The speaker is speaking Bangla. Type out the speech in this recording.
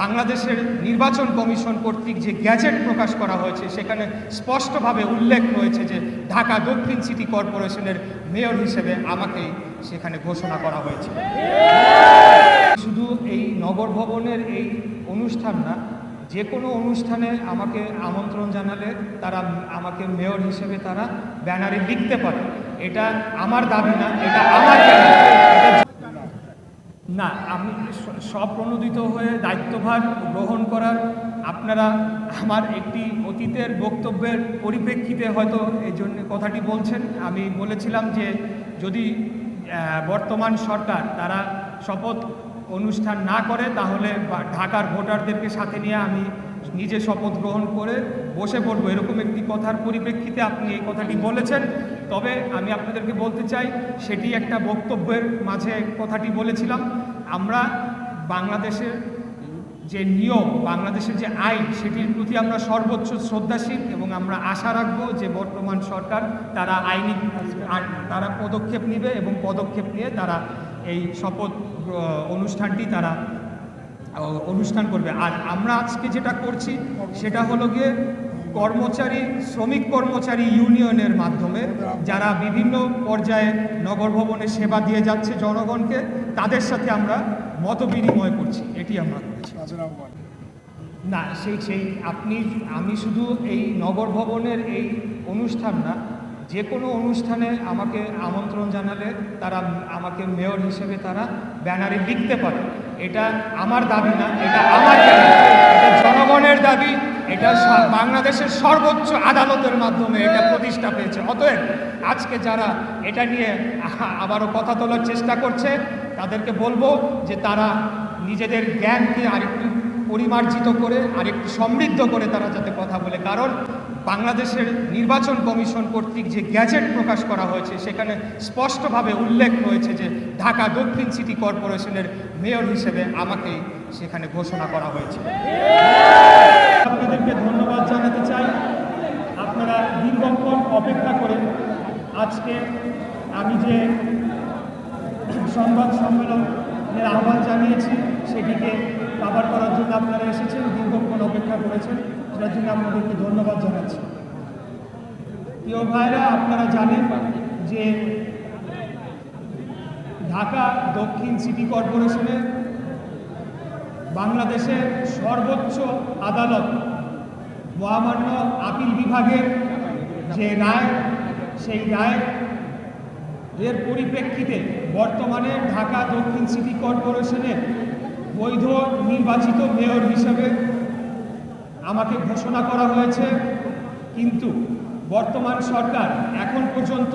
বাংলাদেশের নির্বাচন কমিশন কর্তৃক যে গ্যাজেট প্রকাশ করা হয়েছে, সেখানে স্পষ্টভাবে উল্লেখ রয়েছে যে ঢাকা দক্ষিণ সিটি কর্পোরেশনের মেয়র হিসেবে আমাকে সেখানে ঘোষণা করা হয়েছে। শুধু এই নগর ভবনের এই অনুষ্ঠান না, যে কোনো অনুষ্ঠানে আমাকে আমন্ত্রণ জানালে তারা আমাকে মেয়র হিসেবে তারা ব্যানারে লিখতে পারে। এটা আমার দাবি না, এটা আমার না, আমি স্বপ্রণোদিত হয়ে দায়িত্বভার গ্রহণ করার আপনারা আমার একটি অতীতের বক্তব্যের পরিপ্রেক্ষিতে হয়তো এই জন্য কথাটি বলছেন। আমি বলেছিলাম যে যদি বর্তমান সরকার তারা শপথ অনুষ্ঠান না করে, তাহলে ঢাকার ভোটারদেরকে সাথে নিয়ে আমি নিজে শপথ গ্রহণ করে বসে পড়ব। এরকম একটি কথার পরিপ্রেক্ষিতে আপনি এই কথাটি বলেছেন। তবে আমি আপনাদেরকে বলতে চাই, সেটি একটা বক্তব্যের মাঝে কথাটি বলেছিলাম। আমরা বাংলাদেশের যে নিয়ম, বাংলাদেশের যে আইন, সেটির প্রতি আমরা সর্বোচ্চ শ্রদ্ধাশীল এবং আমরা আশা রাখব যে বর্তমান সরকার তারা আইনি তারা পদক্ষেপ নেবে এবং পদক্ষেপ নিয়ে তারা এই শপথ অনুষ্ঠানটি তারা অনুষ্ঠান করবে। আর আমরা আজকে যেটা করছি, সেটা হলো গিয়ে কর্মচারী, শ্রমিক কর্মচারী ইউনিয়নের মাধ্যমে যারা বিভিন্ন পর্যায়ে নগর ভবনে সেবা দিয়ে যাচ্ছে জনগণকে, তাদের সাথে আমরা মত বিনিময় করছি। এটি আমরা করেছি। না, সেই সেই আপনি, আমি শুধু এই নগর ভবনের এই অনুষ্ঠান না, যে কোনো অনুষ্ঠানে আমাকে আমন্ত্রণ জানালে তারা আমাকে মেয়র হিসেবে তারা ব্যানারে লিখতে পারে। এটা আমার দাবি না, এটা আমার এটা এটা বাংলাদেশের সর্বোচ্চ আদালতের মাধ্যমে এটা প্রতিষ্ঠা পেয়েছে অতএব আজকে যারা এটা নিয়ে আবারও কথা তোলার চেষ্টা করছে, তাদেরকে বলব যে তারা নিজেদের জ্ঞানকে আরেকটু পরিমার্জিত করে, আরেকটু সমৃদ্ধ করে তারা যাতে কথা বলে। কারণ বাংলাদেশের নির্বাচন কমিশন কর্তৃক যে গ্যাজেট প্রকাশ করা হয়েছে, সেখানে স্পষ্টভাবে উল্লেখ রয়েছে যে ঢাকা দক্ষিণ সিটি কর্পোরেশনের মেয়র হিসেবে আমাকেই সেখানে ঘোষণা করা হয়েছে আপনাদেরকে ধন্যবাদ জানাতে চাই আপনারা দীর্ঘক্ষণ অপেক্ষা করে আজকে আমি যে সংবাদ সম্মেলনের আহ্বান জানিয়েছি, সেটিকে কাভার করার জন্য আপনারা এসেছেন, দীর্ঘক্ষণ অপেক্ষা করেছেন, সেটার জন্য আপনাদেরকে ধন্যবাদ জানাচ্ছি। প্রিয় ভাইরা, আপনারা জানেন যে ঢাকা দক্ষিণ সিটি কর্পোরেশনের বাংলাদেশের সর্বোচ্চ আদালত মহামান্য আপিল বিভাগের যে রায় সেই রায়ের এর পরিপ্রেক্ষিতে বর্তমানে ঢাকা দক্ষিণ সিটি কর্পোরেশনের বৈধ নির্বাচিত মেয়র হিসেবে আমাকে ঘোষণা করা হয়েছে। কিন্তু বর্তমান সরকার এখন পর্যন্ত